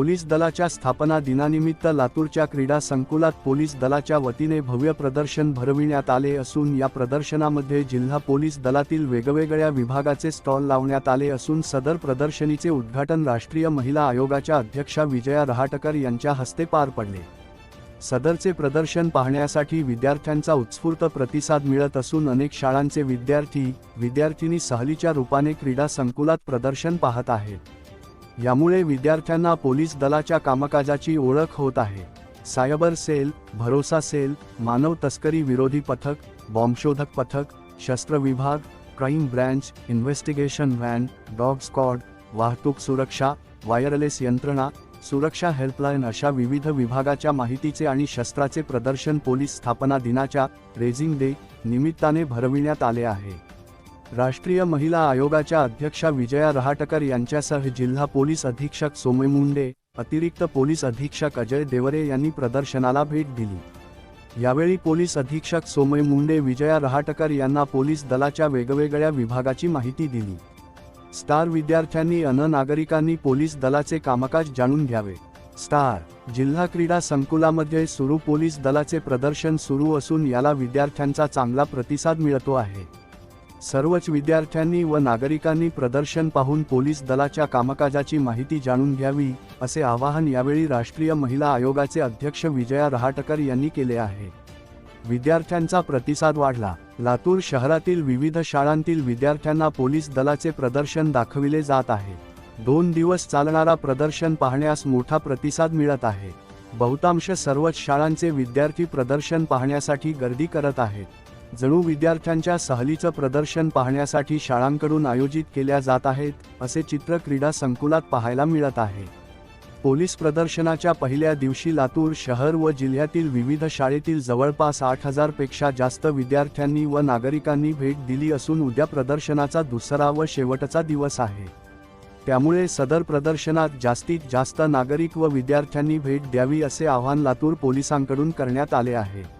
Police दलाच्या स्थापना दिनानिमित्त लातूरच्या क्रीडा संकुलात पोलीस दलाच्या वतीने भव्य प्रदर्शन भरविण्यात आले असून या प्रदर्शनामध्ये जिल्हा पोलीस दलातील वेगवेगळ्या विभागाचे स्टॉल लावण्यात आले असून सदर प्रदर्शनीचे उद्घाटन राष्ट्रीय महिला आयोगाच्या अध्यक्षा विजया रहाटकर यांच्या हस्ते पार पडले. सदरचे प्रदर्शन पाहण्यासाठी विद्यार्थ्यांचा उत्स्फूर्त प्रतिसाद मिळत असून अनेक शाळांचे विद्यार्थी विद्यार्थिनी सहलीच्या रूपाने क्रीडा संकुलात प्रदर्शन पाहत आहेत. यामुळे विद्यार्थ्यांना पोलीस दलाच्या कामकाजाची ओळख होत आहे. सायबर सेल भरोसा सेल मानव तस्करी विरोधी पथक बॉम्बशोधक पथक शस्त्र विभाग crime branch investigation van dog squad वाहतूक सुरक्षा वायरलेस यंत्रणा सुरक्षा हेल्पलाईन अशा विविध विभागाच्या माहितीचे आणि शस्त्राचे प्रदर्शन पोलीस स्थापना दिनाच्या रेझिंग डे निमित्ताने भरविण्यात आले आहे. राष्ट्रीय महिला आयोगाच्या अध्यक्षा विजया रहाटकर यांच्यासह जिल्हा पोलीस अधीक्षक सोमय मुंडे अतिरिक्त पोलीस अधीक्षक अजय देवरे यांनी प्रदर्शनाला भेट दिली. यावेळी पोलीस अधीक्षक सोमय मुंडे विजया रहाटकर यांना पोलीस दलाच्या वेगवेगळ्या विभागाची माहिती दिली. स्टार विद्यार्थ्यांनी अन नागरिकांनी पोलीस दलाचे कामकाज जाणून घ्यावे. स्टार जिल्हा क्रीडा संकुलामध्ये सुरू पोलीस दलाचे प्रदर्शन सुरू असून याला विद्यार्थ्यांचा चांगला प्रतिसाद मिळतो आहे. सर्वच विद्यार्थ्यांनी व नागरिकांनी प्रदर्शन पाहून पोलीस दलाच्या कामकाजाची माहिती जाणून घ्यावी असे आवाहन यावेळी राष्ट्रीय महिला आयोगाचे अध्यक्ष विजया रहाटकर यांनी केले आहे. विद्यार्थ्यांचा प्रतिसाद वाढला. लातूर शहरातील विविध शाळांतील विद्यार्थ्यांना पोलीस दलाचे प्रदर्शन दाखविले जात आहे. दोन दिवस चालणारा प्रदर्शन पाहण्यास मोठा प्रतिसाद मिळत आहे. बहुतांश सर्वच शाळांचे विद्यार्थी प्रदर्शन पाहण्यासाठी गर्दी करत आहेत. जणू विद्यार्थ्यांच्या सहलीचं प्रदर्शन पाहण्यासाठी शाळांकडून आयोजित केल्या जात आहेत असे चित्र क्रीडा संकुलात पाहायला मिळत आहे. पोलीस प्रदर्शनाच्या पहिल्या दिवशी लातूर शहर व जिल्ह्यातील विविध शाळेतील जवळपास आठ हजारपेक्षा जास्त विद्यार्थ्यांनी व नागरिकांनी भेट दिली असून उद्या प्रदर्शनाचा दुसरा व शेवटचा दिवस आहे. त्यामुळे सदर प्रदर्शनात जास्तीत जास्त नागरिक व विद्यार्थ्यांनी भेट द्यावी असे आवाहन लातूर पोलिसांकडून करण्यात आले आहे.